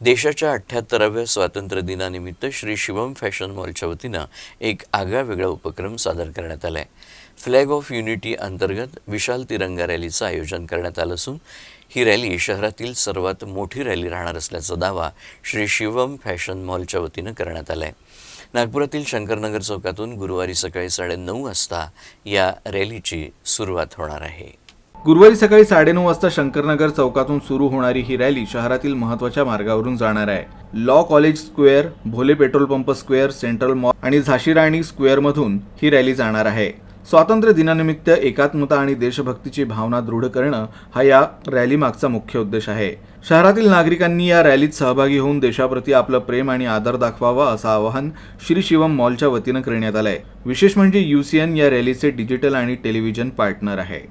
देशाच्या अठ्ठ्याहत्तराव्या स्वातंत्र्य दिनानिमित्त श्री शिवम फॅशन मॉलच्या वतीनं एक आगळा वेगळा उपक्रम सादर करण्यात आला आहे फ्लॅग ऑफ युनिटी अंतर्गत विशाल तिरंगा रॅलीचं आयोजन करण्यात आलं असून ही रॅली शहरातील सर्वात मोठी रॅली राहणार असल्याचा दावा श्री शिवम फॅशन मॉलच्या वतीनं करण्यात आला आहे नागपुरातील शंकरनगर चौकातून गुरुवारी सकाळी साडेनऊ वाजता या रॅलीची सुरुवात होणार आहे. गुरुवारी सकाळी साडेनऊ वाजता शंकरनगर चौकातून सुरू होणारी ही रॅली शहरातील महत्त्वाच्या मार्गावरून जाणार आहे. Law college square Bhole petrol pump square central mall आणि झाशीराणी स्क्वेअरमधून ही रॅली जाणार आहे. स्वातंत्र्य दिनानिमित्त एकात्मता आणि देशभक्तीची भावना दृढ करणं हा या रॅली मागचा मुख्य उद्देश आहे. शहरातील नागरिकांनी या रॅलीत सहभागी होऊन देशाप्रती आपलं प्रेम आणि आदर दाखवावा असं आवाहन श्री शिवम मॉलच्या वतीनं करण्यात आलंय. विशेष म्हणजे युसीएन या रॅलीचे डिजिटल आणि टेलिव्हिजन पार्टनर आहे.